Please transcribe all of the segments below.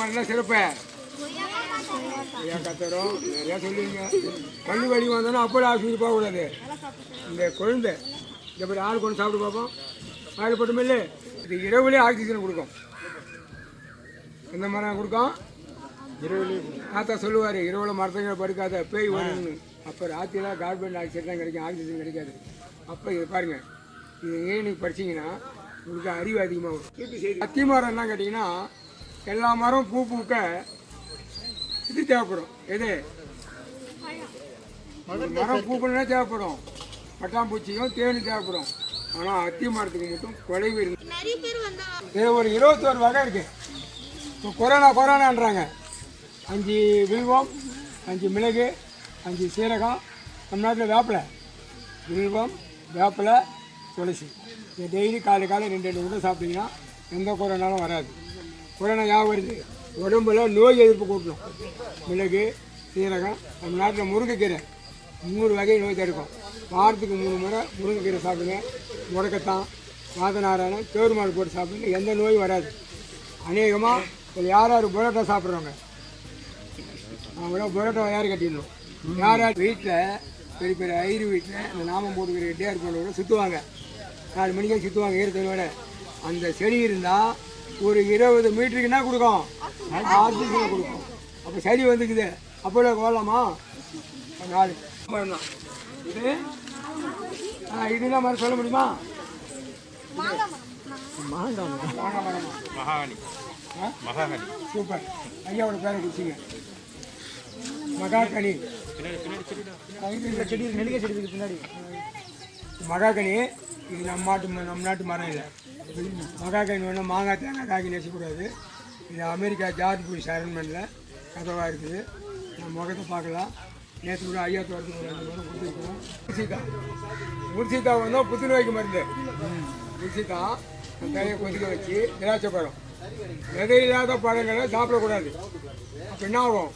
மரம்னா சிறப்பு. ஐயா கத்துறோம்? நிறையா சொல்லுவீங்க. பள்ளி வலி வந்தோன்னா அப்போ ஆஸ்பத்திரி போகக்கூடாது இந்த குழந்தை. இந்த மாதிரி ஆள் கொண்டு சாப்பிட்டு பார்ப்போம். ஆள் போட்டுமில்ல இது இரவுலேயே ஆக்சிஜன் கொடுக்கும். எந்த மரம் கொடுக்கும்? இரவுலேயே தாத்தா சொல்லுவார் இரவுல மரத்தங்க படுக்காத பேய் வரும்னு. அப்போ ராத்திரிலாம் கார்பன் ஆக்சைடு தான் கிடைக்கும் ஆக்சிஜன் கிடைக்காது. அப்போ இது பாருங்க. இது ஏன் நீங்கள் படிச்சீங்கன்னா உங்களுக்கு அறிவு அதிகமாக வரும் அத்தி மரம் என்ன கேட்டிங்கன்னா எல்லா மரம் பூ பூக்க இது தேவைப்படும். எது? மரம் பூக்கணும்னா தேவைப்படும். பட்டாம்பூச்சியும் தேனும் தேவைப்படும். ஆனால் அத்தி மரத்துக்கு மட்டும் குறைவு இருக்கு ஒரு இருபத்தோரு வகை இருக்கு. இப்போ கொரோனா கொரோனான்றாங்க. அஞ்சு வில்வம் அஞ்சு மிளகு அஞ்சு சீரகம். நம்ம நாட்டில் வேப்பிலை. வில்வம் வேப்பிலை துளசி. டெய்லி காலை காலை ரெண்டு ரெண்டு கூட சாப்பிட்டீங்கன்னா எந்த கொரோனாலும் வராது. கொரோனா ஞாபகம் வருது. உடம்புல நோய் எதிர்ப்பு கூட்டணும். மிளகு சீரகம் நம்ம நாட்டில் முருங்கைக்கீரை. மூணு வகை நோய் தடுக்கும். வாரத்துக்கு மூணு முறை முருங்கைக்கீரை சாப்பிடுங்க. முடக்கத்தான் வாதநாராயணம் தேர்மாடு மாடு போட்டு சாப்பிடுங்க. எந்த நோயும் வராது. அநேகமாக இப்போ யார் யார் புரோட்டா சாப்பிட்றவங்க அவங்கள புரோட்டா யார் கட்டிடணும்? யார் யார் வீட்டில் பெரிய பெரிய ஐரு வீட்டில் இந்த நாமம் போட்டுக்கிற டேர் கொண்டோட சுற்றுவாங்க நாலு மணிக்கே சுற்றுவாங்க ஈரத்தனோட அந்த செடி இருந்தால் ஒரு இருபது மீட்டருக்கு என்ன கொடுக்கும்? ஆக்சிஜனை கொடுக்கும். அப்போ சளி வந்துக்குது. அப்போ கோலாமா? நாலு. இது? ஆ இது மரம் சொல்ல முடியுமா? மாங்காய் சூப்பர். ஐயாவோட பேரை குடிச்சிங்க மகாகனி. செடி நெல்லிக்காய் செடி பின்னாடி. மகாகனி இது நம்ம நாட்டு ம- நம்ம நாட்டு மரம் இல்லை மகாகனி வேணும் மாங்காய் தேங்காய் காய்க்கு நெசக்கூடாது இது அமெரிக்கா ஜார்ஜ் புஷ் அரண்மனில் கதவாக இருக்குது. நம்ம முகத்தை பார்க்கலாம். நேற்று கூட ஐயா தோட்டத்துக்கு ஒரு கொடுத்துருக்கோம். உரிசிக்கா உரிசிக்கா வந்து புத்துநோய்க்கு மருந்து. உரிசிக்கா கையை கொதிக்க வச்சு திராட்சை பழம். விதை இல்லாத பழங்களை சாப்பிடக்கூடாது. அப்போ என்ன ஆகும்?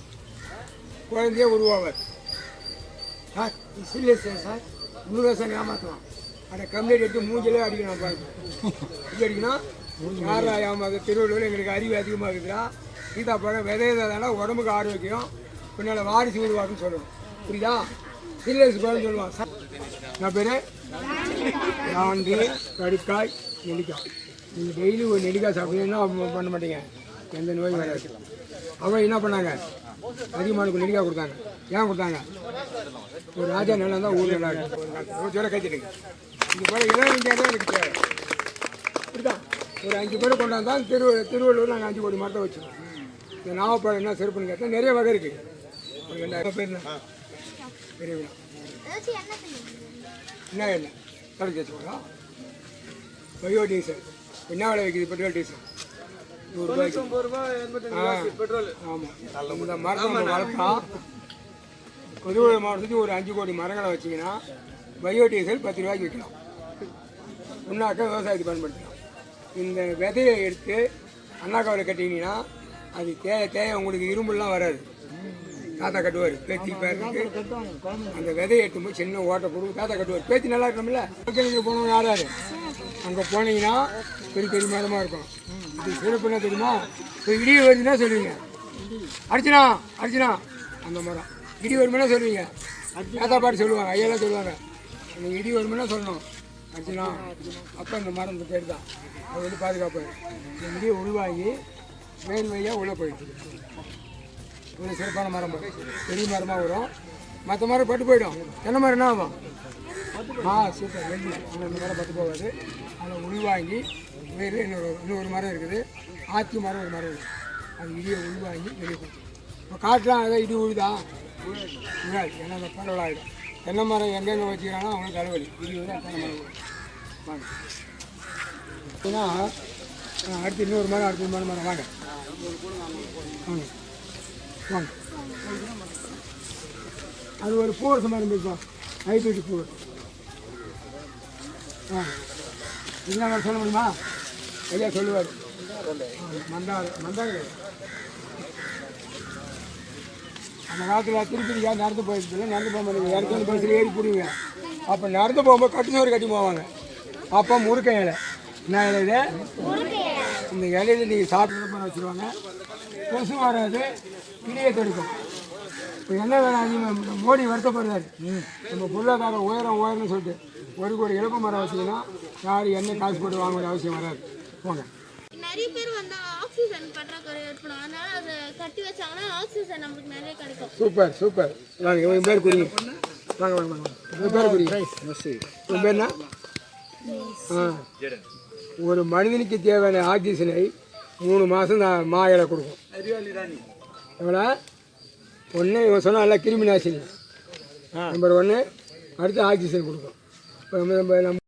குழந்தையே உருவாவார் சார் சீரியஸ் சார்? நூறு வருஷம் ஏமாற்றலாம் அந்த கம்ப்ளைண்ட் எடுத்து மூஞ்சிலே அடிக்கணும் பாருங்க இது அடிக்கணும் யாரா திருவள்ளுவர் எங்களுக்கு அறிவு அதிகமாக இருக்குதா சீதா பழம் விதையதால உடம்புக்கு ஆரோக்கியம். பின்னால் வாரிசு உருவாக்குன்னு சொல்லணும் புரியுதா? சீரியஸ் பழம் சொல்லுவான். சார் நான் பேர்? யாண்டி கடுக்காய் நெல்லிக்காய். நீங்கள் டெய்லி ஒரு நெல்லிக்காய் சாப்பிட்டீங்கன்னா பண்ண மாட்டீங்க. எந்த நோயும் வராது. அவங்க என்ன பண்ணாங்க? அதிகமானுக்கு நெல்லிக்காய் கொடுத்தாங்க. ஏன் கொடுத்தாங்க? ஒரு ராஜா நல்லா இருந்தால் ஊர் நல்லா இருக்கும். ஒரு ஜோர கைத்திடுங்க இது போல இருபத்தஞ்சு தான் எனக்கு தேவை புரியுதா? ஒரு அஞ்சு பேர் கொண்டாந்தா திரு திருவள்ளூர் நாங்கள் அஞ்சு கோடி மரத்தை வச்சோம் இந்த நாவப்பழம் என்ன சிறப்புன்னு கேட்டால் நிறைய வகை இருக்குது ஒரு ரெண்டாயிரம் பேர் பெரிய விழா ஏதாச்சும் என்ன? என்ன தலைக்கு வச்சுக்கோங்களா பயோ டீசல். என்ன விலை விற்கிது பெட்ரோல் டீசல்? நூறுரூபாய்க்கு பெட்ரோல். ஆமாம் இந்த மரத்தை நம்ம வளர்த்தா புதுவை மாவட்டத்துக்கு ஒரு அஞ்சு கோடி மரங்களை வச்சிங்கன்னா பயோ டீசல் பத்து ரூபாய்க்கு விற்கலாம் உண்ணாக்க விவசாயத்துக்கு பயன்படுத்தலாம் இந்த விதையை எடுத்து அண்ணாக்காவில் கட்டினீங்கன்னா அது தேய தேய உங்களுக்கு இரும்புலாம் வராது. தாத்தா கட்டுவார் பேத்தி பேருக்கு அந்த விதையை போய் சின்ன ஓட்டை போட்டு தாத்தா கட்டுவார். பேத்தி நல்லா இருக்கணும்ல ஓகே போனவங்க யாராரு அங்கே போனீங்கன்னா பெரிய பெரிய மரமாக இருக்கும். இது சிறப்பு என்ன தெரியுமா? இப்போ இடி வருதுன்னா சொல்லுவீங்க. அர்ச்சனா அர்ச்சனா அந்த மரம் இடி வருமுன்னா சொல்லுவீங்க. தாத்தா பாட்டு சொல்லுவாங்க ஐயாலாம் சொல்லுவாங்க. இடி வருமுன்னா சொல்லணும். அர்ச்சனா அப்போ இந்த மரம் இந்த பேர் தான். அது வந்து பாதுகாப்பு இந்த உருவாகி மேல் வழியாக உள்ளே போயிடுச்சு. ஒரு சிறப்பான மரம் வரும். பெரிய மரமாக வரும். மற்ற மரம் பட்டு போயிடும். தென்னை மரம் என்ன ஆகும்? ஆ சூப்பர். வெள்ளி அந்த இந்த மரம் பட்டு போகாது. அதை உள்வாங்கி வேறு இன்னொரு இன்னொரு மரம் இருக்குது. ஆத்தி மரம் ஒரு மரம் இருக்குது. அது இடியை உள்வாங்கி வெளியே கொடுத்துரும் இப்போ காட்டுலாம் அதான் இடி உழுதா? ஏன்னா அந்த பரவலாகிடும் தென்னை மரம் எங்கெங்கே வச்சுக்கிறாங்கன்னா அவங்களுக்கு தலைவலி இடி வந்து தென்னை மரம் வாங்க ஏன்னா ஆ, அடுத்து இன்னொரு மரம் அடுத்த மரம் மரம் வாங்க. வாங்க. வாங்க. அது ஒரு பூவரச மரம் இருக்கும் ஹைபிரிட் பூ ஆ. என்ன சொல்ல முடியுமா? ஐயா சொல்லுவார். மந்தார் மந்தார். அந்த காலத்தில் திருப்பதிக்கா நடந்து போயிருக்குல்ல நடந்து போக மாட்டேங்க இடத்துல பஸ்ஸில் ஏறி போடுவீங்க அப்போ நடந்து போகும்போது கட்டினவர் கட்டி போவாங்க. அப்போ முருக்கை இலை. என்ன இலை இது? இந்த இலையில நீங்கள் சாப்பிட்டு பண்ண வச்சுருவாங்க. கொசு வராது இணைய தடுக்கும் இப்போ என்ன வேணும் அதிகமாக மோடி வருத்தப்படுறாரு நம்ம பொருளாதார உயரம் உயரம்னு சொல்லிட்டு ஒரு கோடி இழப்பு மரம் வச்சிங்கன்னா யாரும் என்ன காசு போட்டு வாங்க வேண்டிய அவசியம் வராது. போங்க. நிறைய பேர் வந்து ஆக்சிஜன் பற்றாக்குறை ஏற்படும். அதனால அதை கட்டி வச்சாங்கன்னா ஆக்சிஜன் நமக்கு நிறைய கிடைக்கும். Super super. வாங்க இவன் பேர் குறிங்க வாங்க வாங்க வாங்க. பேர் குறிங்க உங்கள் பேர் என்ன? ஒரு மனிதனுக்கு தேவையான ஆக்சிஜனை மூணு மாதம் தான் மா இலை கொடுக்கும். எவ்வளோ? ஒன்று இவன் சொன்னால கிருமி நாசினி. நம்பர் ஒன்று அடுத்து ஆக்சிஜன் கொடுக்கும். இப்போ நம்ம நம்ம